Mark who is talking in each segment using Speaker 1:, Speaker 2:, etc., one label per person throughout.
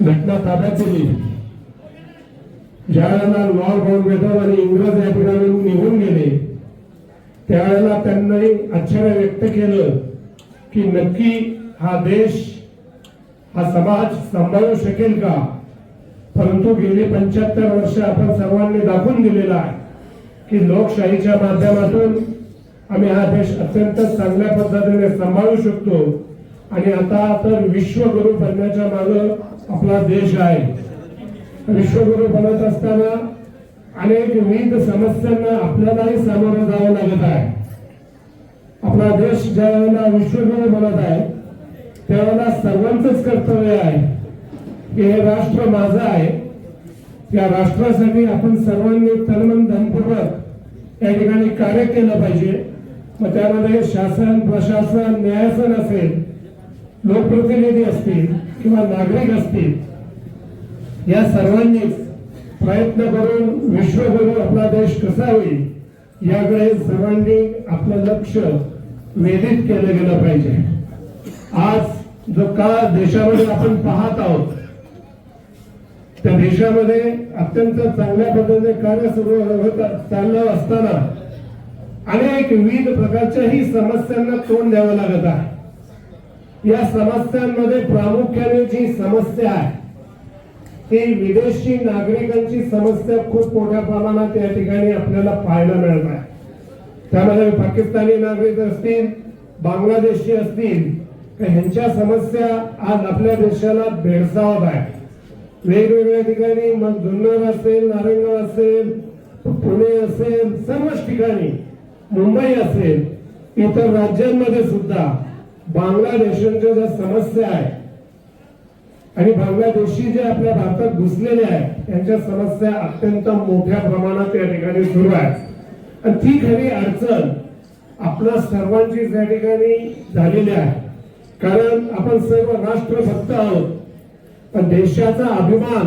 Speaker 1: घटना ताब्यात दिली. ज्यावेळेला लॉर्ड माउंटबॅटन आणि इंग्रज या ठिकाणी निघून गेले त्यावेळेला त्यांनी आश्चर्य व्यक्त केलं की नक्की हा देश हा समाज सांभाळू शकेल का? परंतु गेली पंच्याहत्तर वर्ष आपण सर्वांनी दाखवून दिलेला आहे की लोकशाहीच्या माध्यमातून आम्ही हा देश अत्यंत चांगल्या पद्धतीने सांभाळू शकतो. आणि आता तर विश्वगुरु बनण्याच्या मागं आपला देश आहे. विश्वगुरु बनत असताना अनेक विविध समस्यांना आपल्यालाही सामोरं जावं लागत आहे. आपला देश ज्या वेळेला विश्वगुरु बनत आहे त्यावेळेला सर्वांचंच कर्तव्य आहे. की हे राष्ट्र माझं आहे. या राष्ट्रासाठी आपण सर्वांनी तनमन धनपूर्वक या ठिकाणी कार्य केलं पाहिजे. मग त्यामध्ये शासन प्रशासन न्यायासन असेल लोकप्रतिनिधी असतील किंवा नागरिक असतील या सर्वांनीच प्रयत्न करून विश्वगुरु आपला देश कसा होईल याकडे सर्वांनी आपलं लक्ष वेधित केलं गेलं पाहिजे. आज जो काळ देशामध्ये आपण पाहत आहोत त्या देशामध्ये अत्यंत चांगल्या पद्धतीने कार्य सुरू होत चाललं असताना अनेक विविध प्रकारच्याही समस्यांना तोंड द्यावं लागत आहे. या समस्यांमध्ये प्रामुख्याने जी समस्या आहे ती विदेशी नागरिकांची समस्या खूप मोठ्या प्रमाणात या ठिकाणी आपल्याला पाहायला मिळत आहे. त्यामध्ये पाकिस्तानी नागरिक असतील बांगलादेशी असतील तर ह्यांच्या समस्या आज आपल्या देशाला भेडसावत आहे वेगवेगळ्या ठिकाणी मग जुन्नर असेल नारायणगाव असेल पुणे असेल सर्वच ठिकाणी मुंबई असेल इतर राज्यांमध्ये सुद्धा बांगलादेशांच्या ज्या समस्या आहेत आणि बांगलादेशी जे आपल्या भारतात घुसलेले आहेत त्यांच्या समस्या अत्यंत मोठ्या प्रमाणात या ठिकाणी सुरू आहेत. आणि ती खरी अडचण आपल्या सर्वांची त्या ठिकाणी झालेली आहे. कारण आपण सर्व राष्ट्रभक्त आहोत पण देशाचा अभिमान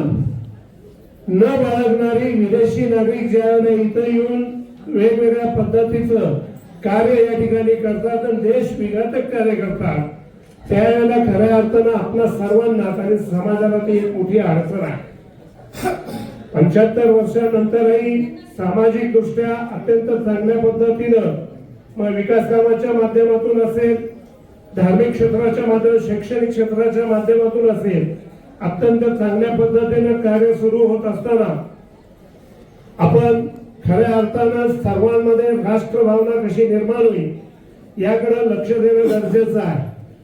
Speaker 1: न बाळगणारी विदेशी नागरिक ज्यावेळेला इथं येऊन वेगवेगळ्या पद्धतीचं कार्य या ठिकाणी करतात आणि देश विघातक कार्य करतात. त्यावेळेला खऱ्या अर्थानं आपल्या सर्वांनाच आणि समाजाला ती एक मोठी अडचण आहे. पंच्याहत्तर वर्षानंतरही सामाजिक दृष्ट्या अत्यंत चांगल्या पद्धतीनं मग विकास कामाच्या माध्यमातून असेल धार्मिक क्षेत्राच्या माध्यम शैक्षणिक क्षेत्राच्या माध्यमातून असेल अत्यंत चांगल्या पद्धतीनं कार्य सुरू होत असताना आपण खऱ्या अर्थानं सर्वांमध्ये राष्ट्रभावना कशी निर्माण होईल याकडे लक्ष देणं गरजेचं आहे.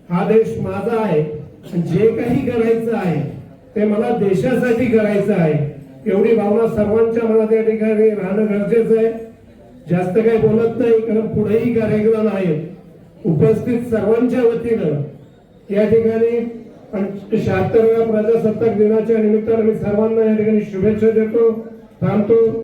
Speaker 1: हा देश माझा आहे. जे काही करायचं आहे ते मला देशासाठी करायचं आहे. एवढी भावना सर्वांच्या मनात या ठिकाणी राहणं गरजेचं आहे. जास्त काही बोलत नाही कारण पुढेही कार्यक्रम आहेत. उपस्थित सर्वांच्या वतीनं या ठिकाणी शहात्तरव्या प्रजासत्ताक दिनाच्या निमित्तानं मी सर्वांना या ठिकाणी शुभेच्छा देतो थांबतो.